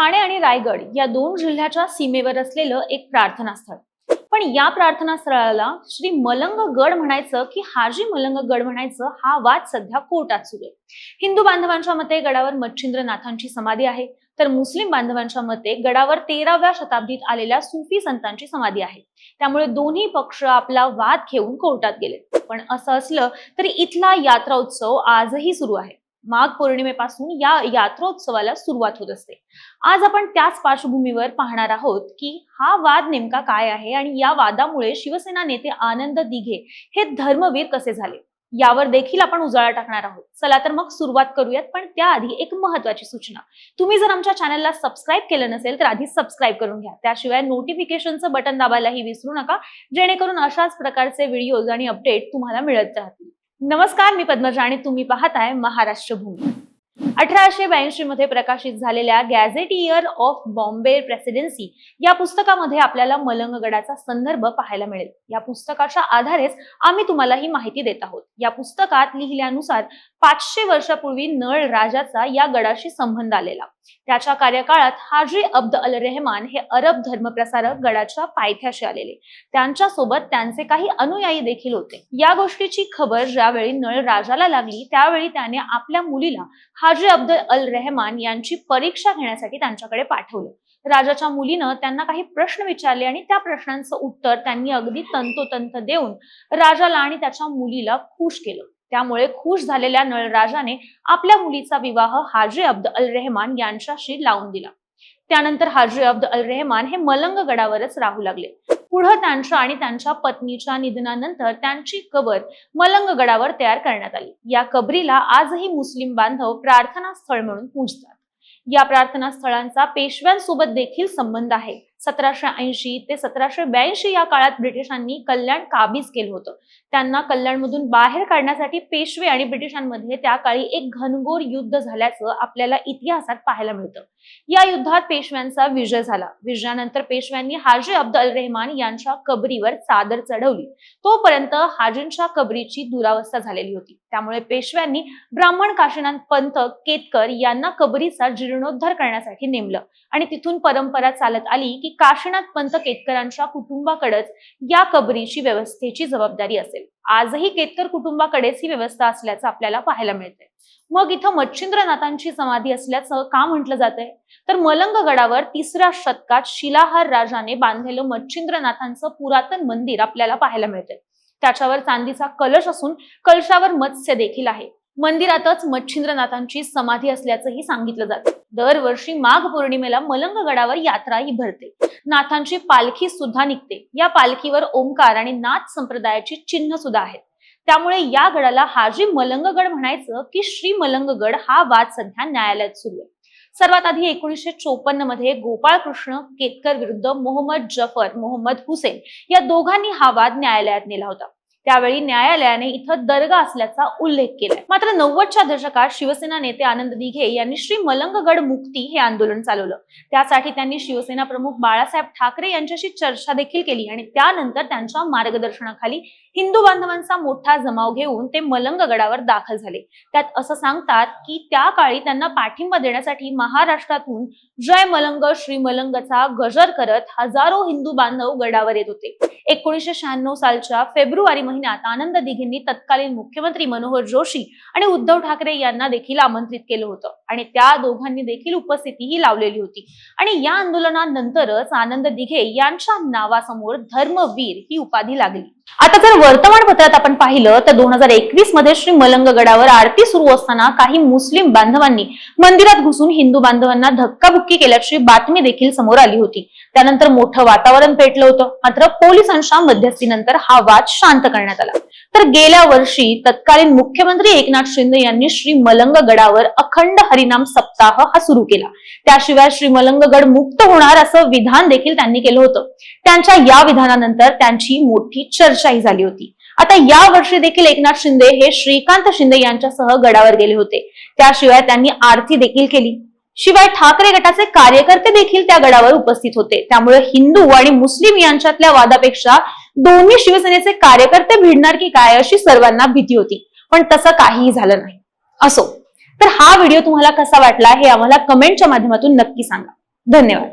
ठाणे आणि रायगड या दोन जिल्ह्याच्या सीमेवर असलेलं एक प्रार्थनास्थळ. पण या प्रार्थनास्थळाला श्री मलंग गड म्हणायचं की हाजी मलंग गड म्हणायचं हा वाद सध्या कोर्टात सुरू आहे. हिंदू बांधवांच्या मते गडावर मच्छिंद्रनाथांची समाधी आहे तर मुस्लिम बांधवांच्या मते गडावर तेराव्या शताब्दीत आलेल्या सुफी संतांची समाधी आहे. त्यामुळे दोन्ही पक्ष आपला वाद घेऊन कोर्टात गेले. पण असं असलं तरी इथला यात्रा उत्सव आजही सुरू आहे. माघ पौर्णिमेपासून या यात्रोत्सवाला सुरुवात होत असते. आज आपण त्याच पार्श्वभूमीवर पाहणार आहोत की हा वाद नेमका काय आहे आणि या वादामुळे शिवसेना नेते आनंद दिघे हे धर्मवीर कसे झाले? यावर देखील आपण उजाळा टाकणार आहोत. चला तर मग सुरुवात करूयात पण त्याआधी एक महत्वाची सूचना. तुम्ही जर आमच्या चॅनलला सबस्क्राईब केलं नसेल तर आधी सबस्क्राईब करून घ्या. त्याशिवाय नोटिफिकेशनचं बटन दाबायलाही विसरू नका जेणेकरून अशाच प्रकारचे व्हिडिओज आणि अपडेट तुम्हाला मिळत राहतील. नमस्कार मी पद्मजा आणि तुम्ही पाहताय महाराष्ट्र भूमी अठराशे ब्याऐंशी मध्ये प्रकाशित झालेल्या gazette year of Bombay presidency या पुस्तकामध्ये आपल्याला मलंगगडाचा संदर्भ पाहायला मिळेल. या पुस्तकाच्या आधारेच आम्ही तुम्हाला ही माहिती देत आहोत. या पुस्तकात लिहिल्यानुसार पाचशे वर्षापूर्वी नळ राजाचा या गडाशी संबंध आलेला. त्याच्या कार्यकाळात हाजी अब्द अल रेहमान हे अरब धर्मप्रसारक गडाच्या पायथ्याशी आलेले. त्यांच्यासोबत त्यांचे काही अनुयायी देखील होते. या गोष्टीची खबर ज्यावेळी नळ राजाला लागली त्यावेळी त्याने आपल्या मुलीला हाजी अब्द अल रेहमान यांची परीक्षा घेण्यासाठी त्यांच्याकडे पाठवलं. राजाच्या मुलीनं त्यांना काही प्रश्न विचारले आणि त्या प्रश्नांचं उत्तर त्यांनी अगदी तंतोतंत देऊन राजाला आणि त्याच्या मुलीला खुश केलं. त्यामुळे खुश झालेल्या नळराजाने आपल्या मुलीचा विवाह हाजी अब्द अल रेहमान यांच्याशी लावून दिला. त्यानंतर हाजी अब्द अल रेहमान हे मलंग गडावरच राहू लागले. पुढे त्यांच्या आणि त्यांच्या पत्नीच्या निधनानंतर त्यांची कबर मलंग गडावर तयार करण्यात आली. या कबरीला आजही मुस्लिम बांधव प्रार्थना स्थळ म्हणून पूजतात. या प्रार्थना स्थळांचा पेशव्यांसोबत देखील संबंध आहे. सतराशे ऐंशी ते सतराशे ब्याऐंशी या काळात ब्रिटिशांनी कल्याण काबीज केलं होतं. त्यांना कल्याणमधून बाहेर काढण्यासाठी पेशवे आणि ब्रिटिशांमध्ये त्या काळी एक घनघोर युद्ध झाल्याचं आपल्याला इतिहासात पाहायला मिळतं. या युद्धात पेशव्यांचा विजय झाला. विजयानंतर पेशव्यांनी हाजी अब्द अल रेहमान यांच्या कबरीवर चादर चढवली. तोपर्यंत हाजींच्या कबरीची दुरावस्था झालेली होती. त्यामुळे पेशव्यांनी ब्राह्मण काशीनाथ पंत केतकर यांना कबरीचा जीर्णोद्धार करण्यासाठी नेमलं आणि तिथून परंपरा चालत आली की काशीनाथ पंत केतकरांच्या कुटुंबाकडेच या कबरीची व्यवस्थेची जबाबदारी असेल. आजही केतकर कुटुंबाकडेच ही व्यवस्था असल्याचं आपल्याला पाहायला मिळते मग इथं मच्छिंद्रनाथांची समाधी असल्याचं का म्हटलं जातंय? तर मलंग गडावर तिसऱ्या शतकात शिलाहार राजाने बांधलेलं मच्छिंद्रनाथांचं पुरातन मंदिर आपल्याला पाहायला मिळते त्याच्यावर चांदीचा कलश असून कलशावर मत्स्य देखील आहे. मंदिरातच मच्छिंद्रनाथांची समाधी असल्याचंही सांगितलं जातं. दरवर्षी माघ पौर्णिमेला मलंगगडावर यात्रा ही भरते. नाथांची पालखी सुद्धा निघते. या पालखीवर ओंकार आणि नाथ संप्रदायाची चिन्ह सुद्धा आहेत. त्यामुळे या गडाला हाजी मलंगगड म्हणायचं की श्री मलंगगड हा वाद सध्या न्यायालयात सुरू आहे. सर्वात आधी एकोणीसशे चोपन्नमध्ये गोपाळकृष्ण केतकर विरुद्ध मोहम्मद जफर मोहम्मद हुसेन या दोघांनी हा वाद न्यायालयात नेला होता. त्यावेळी न्यायालयाने इथं दर्गा असल्याचा उल्लेख केलाय. मात्र नव्वदच्या दशकात शिवसेना नेते आनंद दिघे यांनी श्री मलंगगड मुक्ती हे आंदोलन चालवलं. त्यासाठी त्यांनी शिवसेना प्रमुख बाळासाहेब ठाकरे यांच्याशी चर्चा देखील केली आणि त्यानंतर त्यांच्या मार्गदर्शनाखाली हिंदू बांधवांचा मोठा जमाव घेऊन ते मलंग गडावर दाखल झाले. त्यात असं सांगतात की त्या काळी त्यांना पाठिंबा देण्यासाठी महाराष्ट्रातून जय मलंग श्री मलंगचा गजर करत हजारो हिंदू बांधव गडावर येत होते. एकोणीसशे शहाण्णव सालच्या फेब्रुवारी महिन्यात आनंद दिघेंनी तत्कालीन मुख्यमंत्री मनोहर जोशी आणि उद्धव ठाकरे यांना देखील आमंत्रित केलं होतं. आणि त्या दोघांनी देखील उपस्थितीही लावलेली होती. आणि या आंदोलनानंतरच आनंद दिघे यांच्या नावासमोर धर्मवीर ही उपाधी लागली. आता जर वर्तमानपत्रात आपण पाहिलं तर दोन हजार एकवीसमध्ये श्री मलंग गडावर आरती सुरू असताना काही मुस्लिम बांधवांनी मंदिरात घुसून हिंदू बांधवांना धक्काबुक्की केल्याची बातमी देखील समोर आली होती. त्यानंतर मोठं वातावरण पेटलं होतं. मात्र पोलिसांच्या मध्यस्थीनंतर हा वाद शांत करण्यात आला. तर गेल्या वर्षी तत्कालीन मुख्यमंत्री एकनाथ शिंदे यांनी श्री मलंग गडावर अखंड हरिनाम सप्ताह हा सुरू केला. त्याशिवाय श्री मलंगगड मुक्त होणार असं विधान देखील त्यांनी केलं होतं. त्यांच्या या विधानानंतर त्यांची मोठी चर्चाही झाली होती. आता या वर्षी देखील एकनाथ शिंदे हे श्रीकांत शिंदे यांच्यासह गडावर गेले होते. त्याशिवाय त्यांनी आरती देखील केली. शिवाय ठाकरे गटाचे कार्यकर्ते देखील त्या गडावर उपस्थित होते. त्यामुळे हिंदू आणि मुस्लिम यांच्यातल्या वादापेक्षा दोन्ही शिवसेनेचे कार्यकर्ते भिडणार की काय अशी सर्वांना भीती होती. पण तसं काहीही झालं नाही. असो. तर हा व्हिडिओ तुम्हाला कसा वाटला हे आम्हाला कमेंटच्या माध्यमातून नक्की सांगा. धन्यवाद.